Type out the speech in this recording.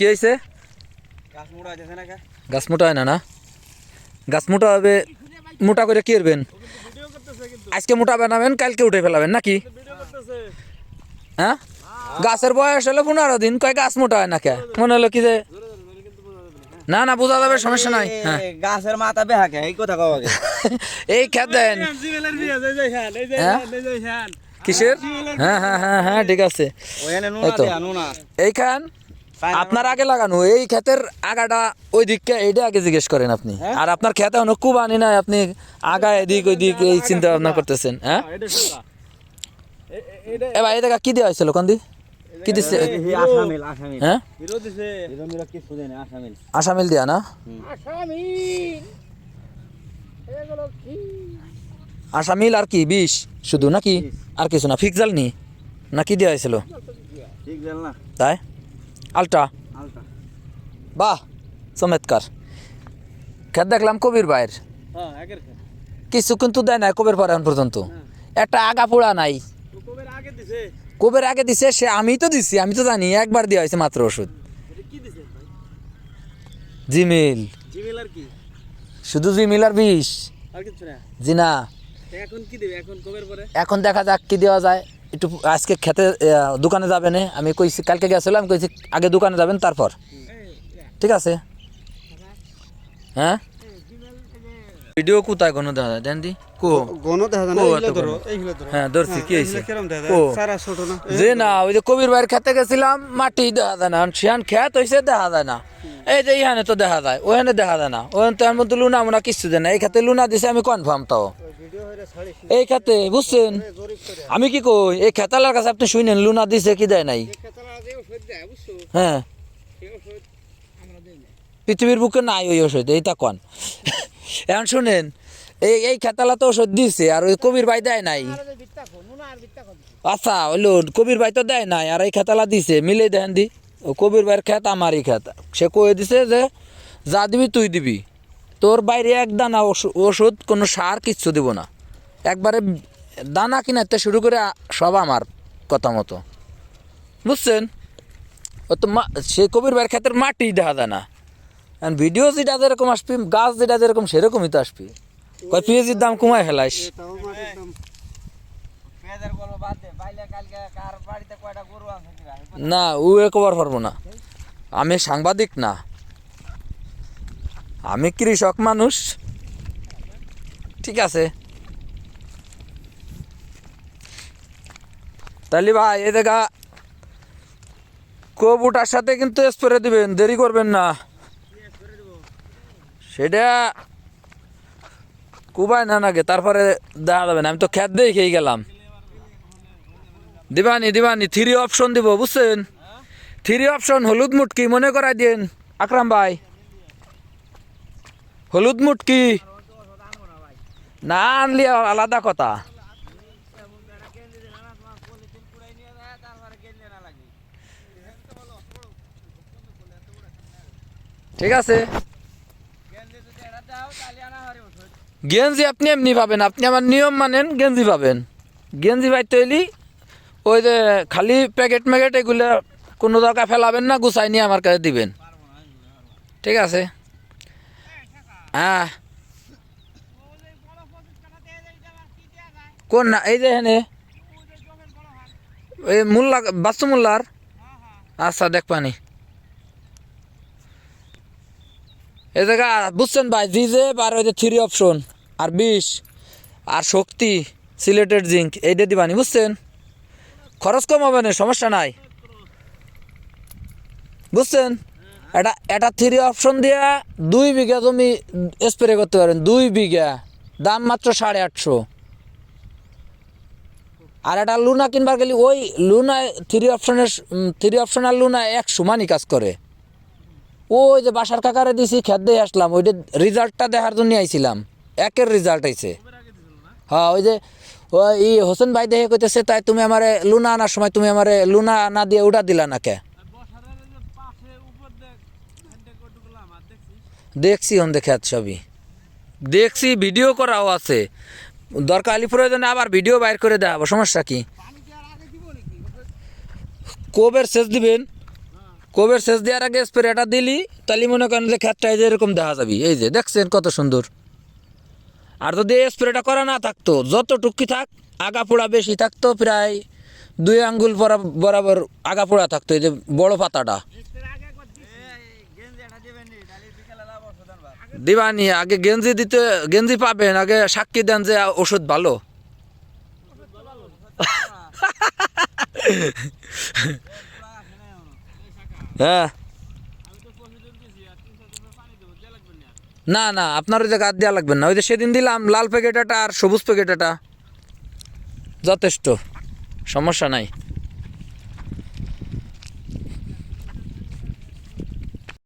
কি হয়েছে গাছ কে মোটা হয় না না? গাছ মোটা হবে মোটা করে কি করবেন? আজকে মোটা বানাবেন কালকে উঠে ফেলাবেন নাকি? হ্যাঁ? গাছের বয়স হলো পনেরো দিন কয় গাছ মোটা হয় না কে? মনে হলো কি যে না না বোঝা যাবে সমস্যা নাই হ্যাঁ। গাছের মাথা বেহাকে এই কথা কও এই খেত দেন। হ্যাঁ? কিসের? হ্যাঁ হ্যাঁ হ্যাঁ হ্যাঁ ঠিক আছে। এইখান আপনার আগে লাগানো এই ক্ষেতের আগাটা ওই দিককে এইটা আগে জিজ্ঞেস করেন আপনি। হ্যাঁ? আর আপনার খেতে অনেক কুবানি নাই আপনি আগা এদিক ওই দিক এই চিন্তা ভাবনা করতেছেন হ্যাঁ? এ ভাই এটা কি দেওয়া হয়েছিল কন্দি? কি এই হ্যাঁ? দিছে। না আসামিল। আসামিল দিয়া না? আসামিল। আর কি বিষ? শুধু নাকি? আর কিছু না ফিক্সাল নি? না কি দেওয়া হয়েছিল? না। তাই? আলটা। বাহ চমৎকার। খেত দেখলাম কবির ভাইয়ের। হ্যাঁ কিছু কিন্তু দেয় না কবের পরে এখন পর্যন্ত। একটা আগা পোড়া নাই। কোবের আগে দিছে? সে আমি তো দিছি আমি তো জানি একবার দেওয়া হয়েছে মাত্র ওষুধ। জিমিল শুধু জিমিল আর বিষ। আর কিছু না? জি না এখন কি দেবে? এখন কোবের পরে? এখন দেখা যাক কি দেওয়া যায়। একটু আজকে খেতে আহ, দোকানে যাবে না আমি কইছি কালকে গেছিলাম আমি কইছি আগে দোকানে যাবেন তারপর। ঠিক আছে? হ্যাঁ? ভিডিও কোথায় কোনো দেখা যায় দেন দি। কো গণ দেখা যায় না এইগুলো ধরো এইগুলো ধরো। হ্যাঁ ধরছি কি হয়েছে? কিরম দেখা যায়? সারা ছোট না যে না ওই যে কবির ভাইয়ের খেতে গেছিলাম মাটি দেখা যায় না খেত হয়েছে দেখা যায় না। এই যে ইহানে তো দেখা যায় ওখানে দেখা যায় না। ওখানে তো এর মধ্যে লুনা মুনা কিছু দেয় না। এই খাতে লুনা দিছে আমি কনফার্ম তাও। এই খাতে বুঝছেন? আমি কি কই এই খেতালার কাছে আপনি শুনেন লুনা দিছে কি দেয় নাই? হ্যাঁ। পৃথিবীর বুকে নাই ওই ওষুধ এইটা কন। এখন শুনেন এই এই খেতালা তো ওষুধ দিছে আর ওই কবির ভাই দেয় নাই। আচ্ছা হইল কবির ভাই তো দেয় নাই আর এই খেতালা দিছে মিলে দেন দি। ও কবির ভাইয়ের খেত আমারই খেত। সে কয়ে দিছে যে যা দিবি তুই দিবি। তোর বাইরে এক দানা ওষু- ওষুধ কোনো সার কিচ্ছু দিব না। একবারে দানা কিনাতে শুরু করে সব আমার কথা মতো। বুঝছেন? ও তো মা সে কবির ভাইয়ের ক্ষেতের মাটি দেখা যায় না। ভিডিও যেটা যেরকম আসবি গাছ যেটা যেরকম সেরকমই তো আসবি। কয় পেঁয়াজির দাম কমায় ফেলাইস না ও একবার পারব না। আমি সাংবাদিক না। আমি কৃষক মানুষ। ঠিক আছে। তাহলে ভাই এ দেখা কবুটার সাথে কিন্তু স্প্রে দিবেন দেরি করবেন না। সেটা কুবায় না নাগে, তারপরে দেখা যাবে না। আমি তো খ্যাত দিয়ে খেয়ে গেলাম। দিবানি দিবানি থ্রি অপশন দিব, বুঝছেন? থ্রি অপশন হলুদ মুটকি, মনে করাই দিন। আকরাম ভাই। হলুদ মুটকি। না আনলি, আলাদা কথা। ঠিক আছে। গেঞ্জি আপনি এমনি পাবেন। আপনি আমার নিয়ম মানেন, গেঞ্জি পাবেন। গেঞ্জি ভাই তৈলি ওই যে খালি প্যাকেট ম্যাকেট এগুলো কোনো জায়গায় ফেলাবেন না, গুছাই নিয়ে আমার কাছে দিবেন। ঠিক আছে? হ্যাঁ। কোন না, এই যে এখানে। এই মোল্লা বাস্তু মোল্লার আচ্ছা দেখ এই জায়গা, বুঝছেন ভাই জি যে আর ওই যে থ্রি অপশন আর বিষ আর শক্তি, সিলেটেড জিঙ্ক, এইটা দিবানি, বুঝছেন? খরচ কম হবে না, সমস্যা নাই। বুঝছেন? এটা এটা থ্রি অপশন দিয়া দুই বিঘা জমি স্প্রে করতে পারেন, দুই বিঘা, দাম মাত্র সাড়ে আটশো। আর এটা লুনা কিনবার গেলে ওই লুনা থ্রি অপশনের থ্রি অপশন আর লুনা এক সমানই কাজ করে। ওই যে বাসার কাকারে দিছি, খেত দিয়ে আসলাম। ওইটা রেজাল্টটা দেখার জন্য আইছিলাম। একের রেজাল্ট আইছে। হ্যাঁ ওই যে ওই হোসেন ভাই দেখে কইতেছে, তাই তুমি আমারে লুনা আনার সময় তুমি আমারে লুনা না দিয়ে ওটা দিলা না কে? দেখছি হন দেখে সবই। দেখছি, ভিডিও করাও আছে। দরকার আলি প্রয়োজনে আবার ভিডিও বাইর করে দেওয়া সমস্যা কি? কোবের শেষ দিবেন? কোবের শেষ দেওয়ার আগে স্প্রেটা দিলি তাহলে মনে করেন যে ক্ষেতটা এই যে এরকম দেখা যাবি। এই যে দেখছেন কত সুন্দর। আর যদি এই স্প্রেটা করা না থাকতো যত টুকি থাক আগা পোড়া বেশি থাকতো প্রায় দুই আঙ্গুল বরা- বরাবর আগা পোড়া থাকতো এই যে বড় পাতাটা। দিবানি আগে গেঞ্জি দিতে গেঞ্জি পাবেন আগে সাক্ষী দেন যে ওষুধ ভালো। হ্যাঁ। না না, আপনার ওই যে গাছ দেওয়া লাগবে না। ওই যে সেদিন দিলাম, লাল প্যাকেটাটা আর সবুজ প্যাকেট একটা যথেষ্ট। সমস্যা নাই।